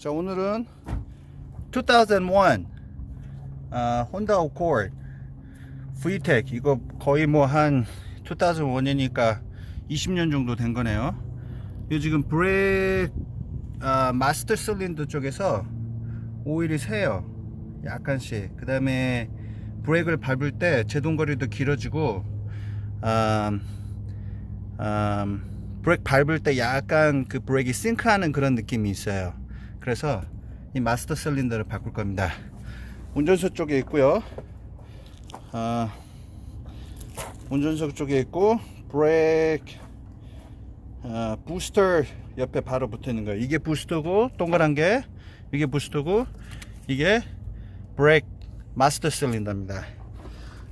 자 오늘은 2001 아, 혼다 오코드 VTEC 이거 거의 뭐 한 2001이니까 20년 정도 된 거네요. 이 지금 브레이크 아, 마스터 실린더 쪽에서 오일이 새요. 약간씩. 그 다음에 브레이크를 밟을 때 제동거리도 길어지고 음, 음, 브레이크 밟을 때 약간 그 브레이크가 싱크하는 그런 느낌이 있어요. 그래서 이 마스터 실린더를 바꿀 겁니다. 운전석 쪽에 있고요. 아, 운전석 쪽에 있고 브레이크 아, 부스터 옆에 바로 붙어 있는 거예요. 이게 부스터고 동그란 게 이게 부스터고 이게 브레이크 마스터 실린더입니다.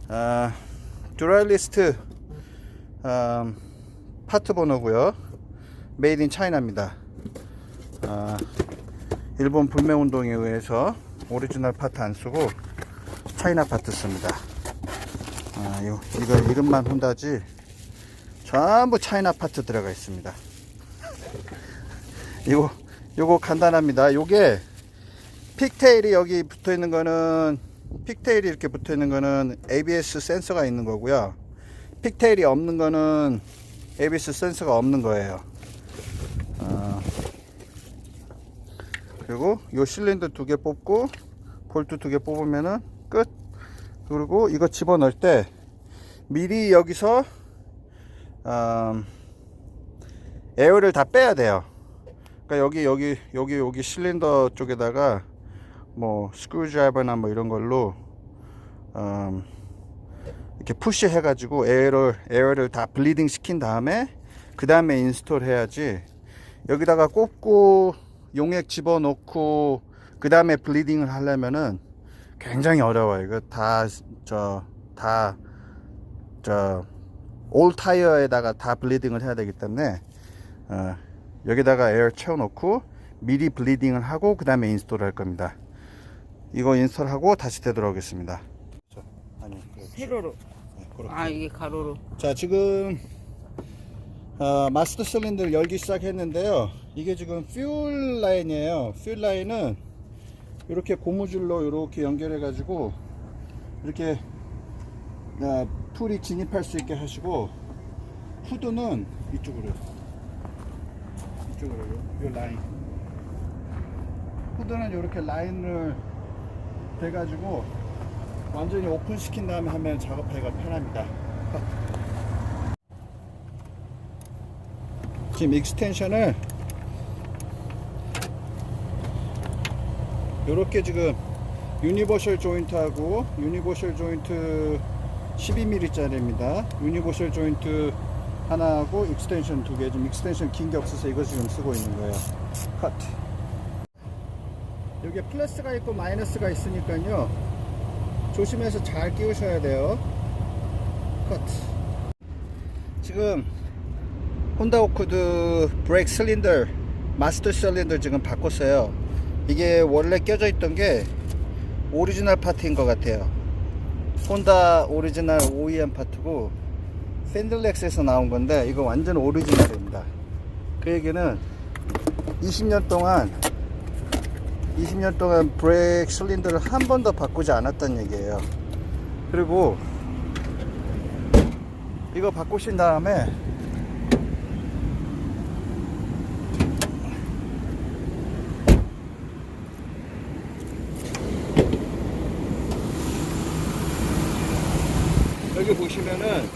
아, 듀랄리스트 아, 파트 번호고요. 메이드 인 차이나입니다. 아, 일본 불매 운동에 의해서 오리지널 파트 안 쓰고 차이나 파트 씁니다. 아, 이거, 이거 이름만 혼다지 전부 차이나 파트 들어가 있습니다. 이거 요거 간단합니다. 요게 픽테일이 여기 붙어 있는 거는 픽테일이 이렇게 붙어 있는 거는 ABS 센서가 있는 거고요. 픽테일이 없는 거는 ABS 센서가 없는 거예요. 그리고 요 실린더 두 개 뽑고 볼트 두 개 뽑으면은 끝. 그리고 이거 집어넣을 때 미리 여기서 음, 에어를 다 빼야 돼요. 그러니까 여기 여기 여기 여기 실린더 쪽에다가 뭐 스크루드라이버나 뭐 이런 걸로 음, 이렇게 푸시 해가지고 에어를 에어를 다 블리딩 시킨 다음에 그 다음에 인스톨 해야지 여기다가 꼽고 용액 집어넣고 그 다음에 블리딩을 하려면은 굉장히 어려워요. 이거 다 저 다 저 올 타이어에다가 다 블리딩을 해야 되기 때문에 어, 여기다가 에어 채워놓고 미리 블리딩을 하고 그 다음에 인스톨 할 겁니다. 이거 인스톨하고 다시 되돌아오겠습니다. 자, 아니, 그렇죠. 세로로. 네. 아 이게 가로로. 자 지금 어, 마스터 실린더를 열기 시작했는데요. 이게 지금 퓨얼 라인이에요. 퓨얼 라인은 이렇게 고무줄로 이렇게 연결해 가지고 이렇게 어, 풀이 진입할 수 있게 하시고 후드는 이쪽으로 이쪽으로 요, 요 라인. 후드는 이렇게 라인을 대 가지고 완전히 오픈 시킨 다음에 하면 작업하기가 편합니다 지금 익스텐션을 이렇게 지금 유니버셜 조인트하고 유니버셜 조인트 12mm 짜리입니다. 유니버셜 조인트 하나하고 익스텐션 두개 지금 익스텐션 긴 게 없어서 이거 지금 쓰고 있는 거예요. 컷. 여기에 플러스가 있고 마이너스가 있으니까요. 조심해서 잘 끼우셔야 돼요. 컷. 지금 혼다 오크드 브레이크 실린더 마스터 실린더 지금 바꿨어요. 이게 원래 껴져 있던 게 오리지널 파트인 것 같아요. 혼다 오리지널 OEM 파트고 샌들렉스에서 나온 건데 이거 완전 오리지널입니다. 그 얘기는 20년 동안 20년 동안 브레이크 실린더를 한 번도 바꾸지 않았다는 얘기예요. 그리고 이거 바꾸신 다음에 여기 보시면은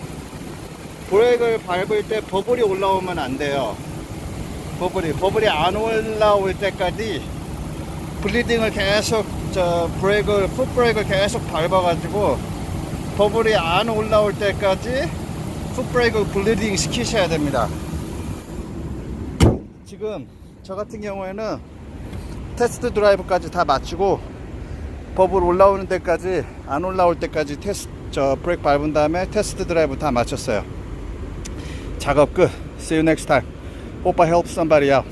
브레이크를 밟을 때 버블이 올라오면 안 돼요. 버블이 버블이 안 올라올 때까지 블리딩을 계속 저 브레이크를 풋 브레이크를 계속 밟아가지고 버블이 안 올라올 때까지 풋 브레이크 블리딩 시키셔야 됩니다. 지금 저 같은 경우에는 테스트 드라이브까지 다 마치고 버블 올라오는 데까지 안 올라올 때까지 테스트 저 브레이크 밟은 다음에 테스트 드라이브 다 마쳤어요. 작업 끝. See you next time. Hope I help somebody out.